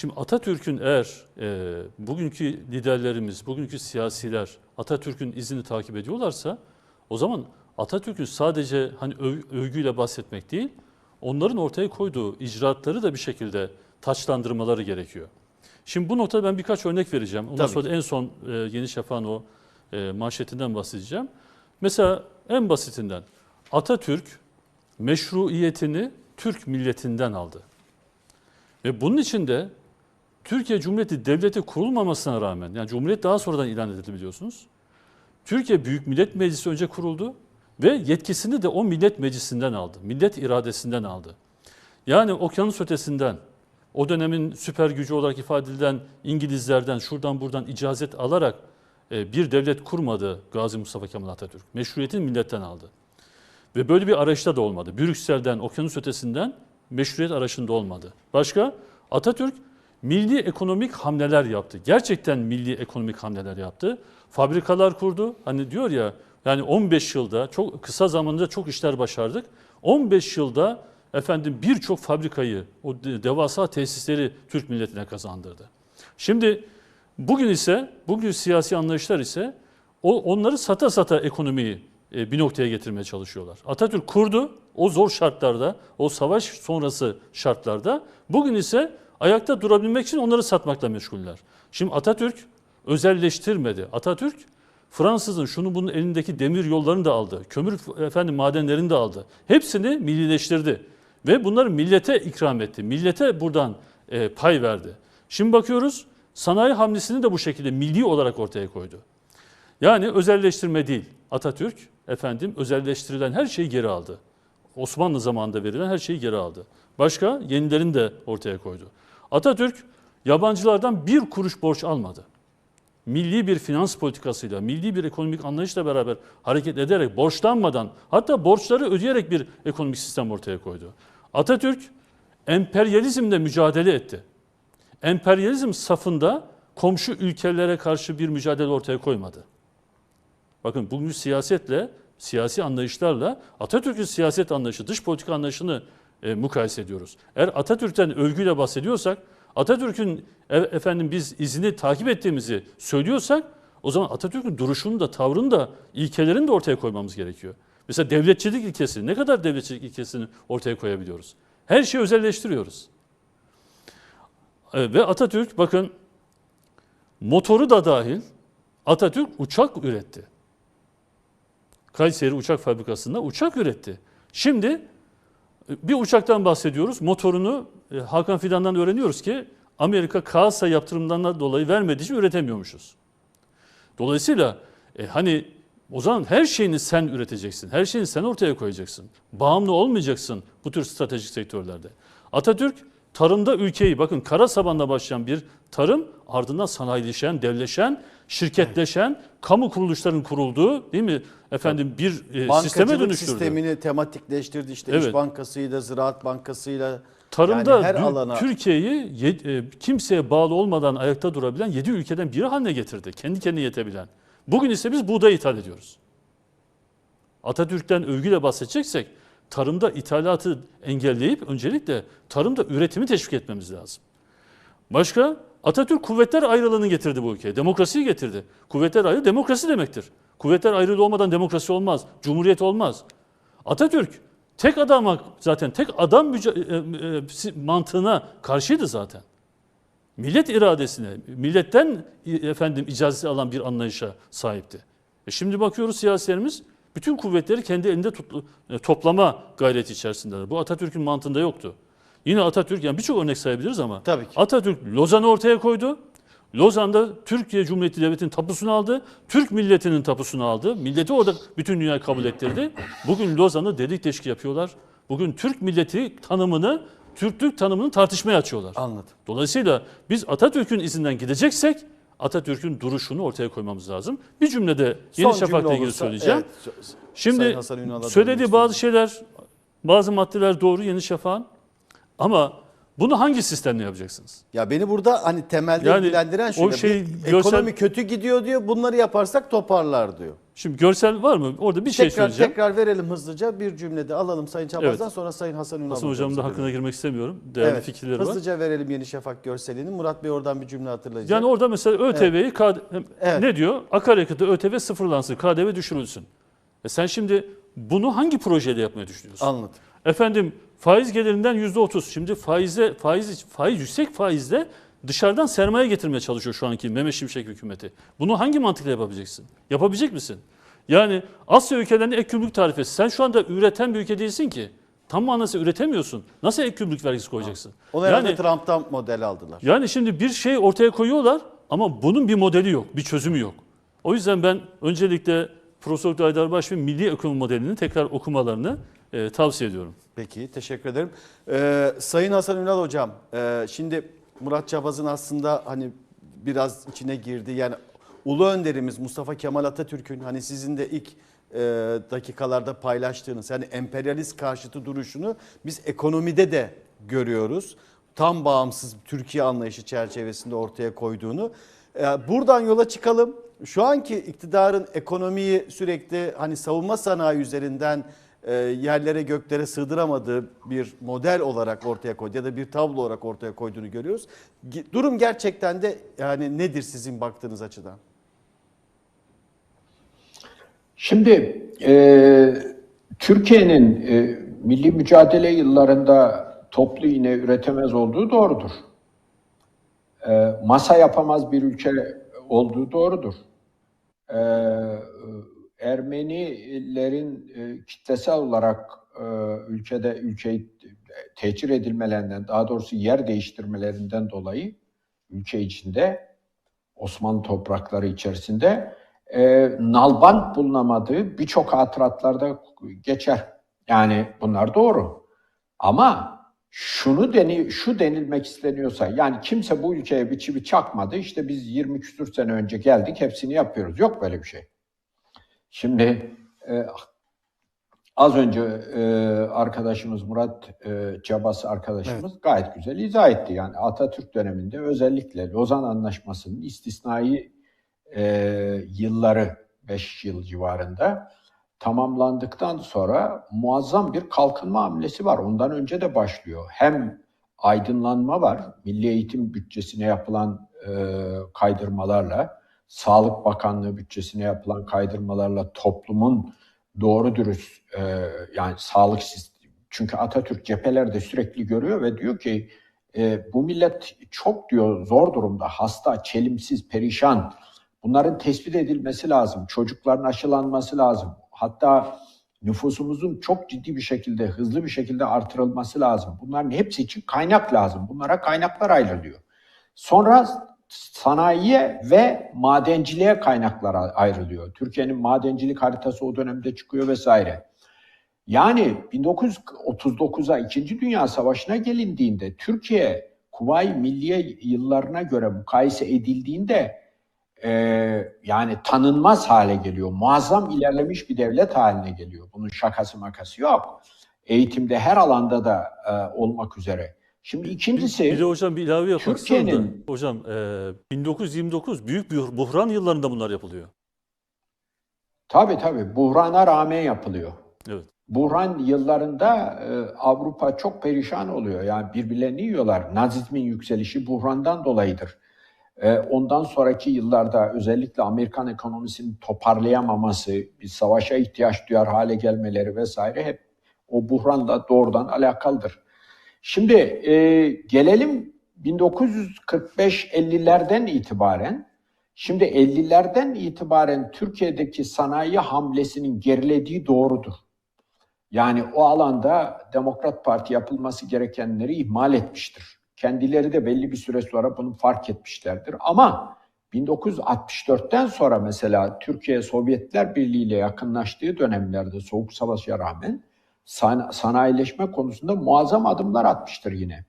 Şimdi Atatürk'ün eğer e, bugünkü liderlerimiz, bugünkü siyasiler Atatürk'ün izini takip ediyorlarsa o zaman Atatürk'ün sadece hani öv- övgüyle bahsetmek değil, onların ortaya koyduğu icraatları da bir şekilde taçlandırmaları gerekiyor. Şimdi bu noktada ben birkaç örnek vereceğim. Ondan Tabii sonra da en son e, Yeni Şafak'ın o e, manşetinden bahsedeceğim. Mesela en basitinden Atatürk meşruiyetini Türk milletinden aldı. Ve bunun için de Türkiye Cumhuriyeti Devleti kurulmamasına rağmen, yani Cumhuriyet daha sonradan ilan edildi biliyorsunuz. Türkiye Büyük Millet Meclisi önce kuruldu ve yetkisini de o millet meclisinden aldı. Millet iradesinden aldı. Yani okyanus ötesinden, o dönemin süper gücü olarak ifade edilen İngilizlerden, şuradan buradan icazet alarak e, bir devlet kurmadı Gazi Mustafa Kemal Atatürk. Meşruiyetini milletten aldı. Ve böyle bir arayışta da olmadı. Brüksel'den, okyanus ötesinden meşruiyet arayışında olmadı. Başka? Atatürk milli ekonomik hamleler yaptı. Gerçekten milli ekonomik hamleler yaptı. Fabrikalar kurdu. Hani diyor ya yani 15 yılda çok kısa zamanda çok işler başardık. 15 yılda efendim birçok fabrikayı, o de- devasa tesisleri Türk milletine kazandırdı. Şimdi bugün ise, bugün siyasi anlayışlar ise o, onları sata sata ekonomiyi e, bir noktaya getirmeye çalışıyorlar. Atatürk kurdu o zor şartlarda, o savaş sonrası şartlarda. Bugün ise ayakta durabilmek için onları satmakla meşguller. Şimdi Atatürk özelleştirmedi. Atatürk Fransızın şunu bunun elindeki demir yollarını da aldı. Kömür efendim madenlerini de aldı. Hepsini millileştirdi ve bunları millete ikram etti. Millete buradan e, pay verdi. Şimdi bakıyoruz sanayi hamlesini de bu şekilde milli olarak ortaya koydu. Yani özelleştirme değil. Atatürk efendim özelleştirilen her şeyi geri aldı. Osmanlı zamanında verilen her şeyi geri aldı. Başka yenilerini de ortaya koydu. Atatürk yabancılardan bir kuruş borç almadı. Milli bir finans politikasıyla, milli bir ekonomik anlayışla beraber hareket ederek, borçlanmadan, hatta borçları ödeyerek bir ekonomik sistem ortaya koydu. Atatürk emperyalizmle mücadele etti. Emperyalizm safında komşu ülkelere karşı bir mücadele ortaya koymadı. Bakın bugün siyasetle, siyasi anlayışlarla Atatürk'ün siyaset anlayışı, dış politika anlayışını e, mukayese ediyoruz. Eğer Atatürk'ten övgüyle bahsediyorsak, Atatürk'ün e, efendim biz izini takip ettiğimizi söylüyorsak, o zaman Atatürk'ün duruşunu da, tavrını da, ilkelerini de ortaya koymamız gerekiyor. Mesela devletçilik ilkesi, ne kadar devletçilik ilkesini ortaya koyabiliyoruz? Her şeyi özelleştiriyoruz. E, Ve Atatürk bakın motoru da dahil Atatürk uçak üretti. Kayseri Uçak Fabrikası'nda uçak üretti. Şimdi e, bir uçaktan bahsediyoruz. Motorunu e, Hakan Fidan'dan öğreniyoruz ki Amerika Kasa yaptırımından dolayı vermediği için üretemiyormuşuz. Dolayısıyla e, hani o zaman her şeyini sen üreteceksin. Her şeyini sen ortaya koyacaksın. Bağımlı olmayacaksın bu tür stratejik sektörlerde. Atatürk tarımda ülkeyi bakın kara sabanla başlayan bir tarım ardından sanayileşen, devleşen, şirketleşen, kamu kuruluşlarının kurulduğu değil mi? Efendim bir e, sisteme Bankacılık dönüştürdü. sistemini tematikleştirdi. İşte Evet. İş Bankası'yla, Ziraat Bankası'yla. Tarımda Yani her alana- Türkiye'yi ye- e, kimseye bağlı olmadan ayakta durabilen 7 ülkeden biri haline getirdi. Kendi kendine yetebilen. Bugün ise biz buğday ithal ediyoruz. Atatürk'ten övgüyle bahsedeceksek tarımda ithalatı engelleyip öncelikle tarımda üretimi teşvik etmemiz lazım. Başka Atatürk kuvvetler ayrılığını getirdi bu ülkeye. Demokrasiyi getirdi. Kuvvetler ayrılığı demokrasi demektir. Kuvvetler ayrılığı olmadan demokrasi olmaz. Cumhuriyet olmaz. Atatürk tek adama zaten tek adam e, e, si- mantığına karşıydı zaten. Millet iradesine, milletten e, efendim icazeti alan bir anlayışa sahipti. E şimdi bakıyoruz siyasilerimiz bütün kuvvetleri kendi elinde tutlu- e, toplama gayreti içerisindeler. Bu Atatürk'ün mantığında yoktu. Yine Atatürk yani birçok örnek sayabiliriz ama Tabii ki. Atatürk Lozan'ı ortaya koydu. Lozan'da Türkiye Cumhuriyeti Devleti'nin tapusunu aldı. Türk milletinin tapusunu aldı. Milleti orada bütün dünyayı kabul ettirdi. Bugün Lozan'ı delik deşik yapıyorlar. Bugün Türk milleti tanımını, Türklük tanımını tartışmaya açıyorlar. Anladım. Dolayısıyla biz Atatürk'ün izinden gideceksek Atatürk'ün duruşunu ortaya koymamız lazım. Bir cümlede Yeni Son Şafak'la ilgili söyleyeceğim. evet, Şimdi söylediği bazı şeyler, bazı maddeler doğru Yeni Şafak'ın. Ama Bunu hangi sistemle yapacaksınız? Ya beni burada hani temelde Yani ilgilendiren şu. o şey bir görsel- Ekonomi kötü gidiyor diyor. Bunları yaparsak toparlar diyor. Şimdi görsel var mı? Orada bir şey tekrar söyleyeceğim. tekrar verelim hızlıca bir cümlede alalım Sayın Çapaz'dan Evet. sonra Sayın Hasan Ünal Hasan Hocam'ın da hakkına girmek istemiyorum. Değerli Evet, fikirleri var. Hızlıca verelim Yeni Şafak görselini. Murat Bey oradan bir cümle hatırlayacak. Yani orada mesela ÖTV'yi KD Evet. ne diyor? Akaryakıta ÖTV sıfırlansın, KDV düşürülsün. E sen şimdi bunu hangi projeyle yapmayı düşünüyorsun? Anladım. Efendim faiz gelirinden yüzde otuz. Şimdi faize faiz faiz yüksek faizle dışarıdan sermaye getirmeye çalışıyor şu anki Mehmet Şimşek hükümeti. Bunu hangi mantıkla yapabileceksin? Yapabilecek misin? Yani Asya ülkelerinde ek gümrük tarifesi. Sen şu anda üreten bir ülke değilsin ki. Tam manasıyla üretemiyorsun. Nasıl ek gümrük vergisi koyacaksın? Onu herhalde yani, Trump'tan model aldılar. yani şimdi bir şey ortaya koyuyorlar ama bunun bir modeli yok, bir çözümü yok. O yüzden ben öncelikle Profesör Doktor Haydar Baş ve Milli Ekonomi Modelini tekrar okumalarını e, tavsiye ediyorum. Peki teşekkür ederim. Ee, Sayın Hasan Ünal Hocam e, şimdi Murat Çapaz'ın aslında hani biraz içine girdi. Yani Ulu Önderimiz Mustafa Kemal Atatürk'ün hani sizin de ilk e, dakikalarda paylaştığınız yani emperyalist karşıtı duruşunu biz ekonomide de görüyoruz. Tam bağımsız Türkiye anlayışı çerçevesinde ortaya koyduğunu. Ee, buradan yola çıkalım. Şu anki iktidarın ekonomiyi sürekli hani savunma sanayi üzerinden e, yerlere göklere sığdıramadığı bir model olarak ortaya koydu ya da bir tablo olarak ortaya koyduğunu görüyoruz. Durum gerçekten de yani nedir sizin baktığınız açıdan? Şimdi e, Türkiye'nin e, milli mücadele yıllarında toplu iğne üretemez olduğu doğrudur. E, masa yapamaz bir ülke olduğu doğrudur. E, Ermenilerin e, kitlesel olarak e, ülkede ülkeyi tehcir edilmelerinden, daha doğrusu yer değiştirmelerinden dolayı ülke içinde Osmanlı toprakları içerisinde e, nalbant bulunamadığı birçok hatıratlarda geçer. Yani bunlar doğru. Ama şunu deni, şu denilmek isteniyorsa yani kimse bu ülkeye bir çivi çakmadı. İşte biz 20 küsur sene önce geldik hepsini yapıyoruz. Yok böyle bir şey. Şimdi e, az önce e, arkadaşımız Murat e, Cabas arkadaşımız gayet güzel izah etti. Yani Atatürk döneminde özellikle Lozan Anlaşması'nın istisnai e, yılları 5 yıl civarında tamamlandıktan sonra muazzam bir kalkınma hamlesi var. Ondan önce de başlıyor. Hem aydınlanma var, milli eğitim bütçesine yapılan e, kaydırmalarla, Sağlık Bakanlığı bütçesine yapılan kaydırmalarla toplumun doğru dürüst e, yani sağlık sistemi. Çünkü Atatürk cephelerde sürekli görüyor ve diyor ki e, bu millet çok diyor zor durumda, hasta, çelimsiz, perişan. Bunların tespit edilmesi lazım. Çocukların aşılanması lazım. Hatta nüfusumuzun çok ciddi bir şekilde, hızlı bir şekilde artırılması lazım. Bunların hepsi için kaynak lazım. Bunlara kaynaklar ayrılıyor. Sonra sanayiye ve madenciliğe kaynaklar ayrılıyor. Türkiye'nin madencilik haritası o dönemde çıkıyor vesaire. Yani 1939'a 2. Dünya Savaşı'na gelindiğinde Türkiye Kuvayi Milliye yıllarına göre mukayese edildiğinde e, yani tanınmaz hale geliyor. Muazzam ilerlemiş bir devlet haline geliyor. Bunun şakası makası yok. Eğitimde her alanda da e, olmak üzere. Şimdi ikincisi... Bir de hocam bir ilave yapmak istiyorum da. Hocam e, 1929 büyük bir buhran yıllarında bunlar yapılıyor. Tabii tabii buhrana rağmen yapılıyor. Evet. Buhran yıllarında e, Avrupa çok perişan oluyor. Yani birbirlerini yiyorlar. Nazizmin yükselişi buhrandan dolayıdır. E, ondan sonraki yıllarda özellikle Amerikan ekonomisinin toparlayamaması, bir savaşa ihtiyaç duyar hale gelmeleri vesaire hep o buhranla doğrudan alakalıdır. Şimdi e, gelelim 1945-50'lerden itibaren Şimdi 50'lerden itibaren Türkiye'deki sanayi hamlesinin gerilediği doğrudur. Yani o alanda Demokrat Parti yapılması gerekenleri ihmal etmiştir. Kendileri de belli bir süre sonra bunu fark etmişlerdir. Ama 1964'ten sonra mesela Türkiye Sovyetler Birliği ile yakınlaştığı dönemlerde Soğuk Savaş'a rağmen san- sanayileşme konusunda muazzam adımlar atmıştır yine.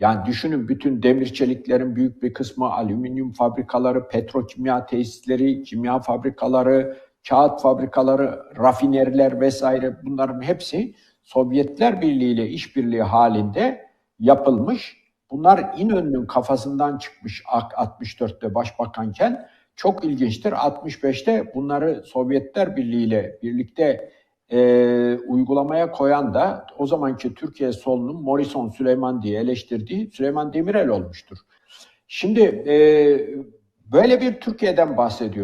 Yani düşünün bütün demir çeliklerin büyük bir kısmı, alüminyum fabrikaları, petrokimya tesisleri, kimya fabrikaları, kağıt fabrikaları, rafineriler vesaire bunların hepsi Sovyetler Birliği ile işbirliği halinde yapılmış. Bunlar İnönü'nün kafasından çıkmış 64'te başbakanken çok ilginçtir. 65'te bunları Sovyetler Birliği ile birlikte e, uygulamaya koyan da o zamanki Türkiye solunun Morrison Süleyman diye eleştirdiği Süleyman Demirel olmuştur. Şimdi e, böyle bir Türkiye'den bahsediyoruz.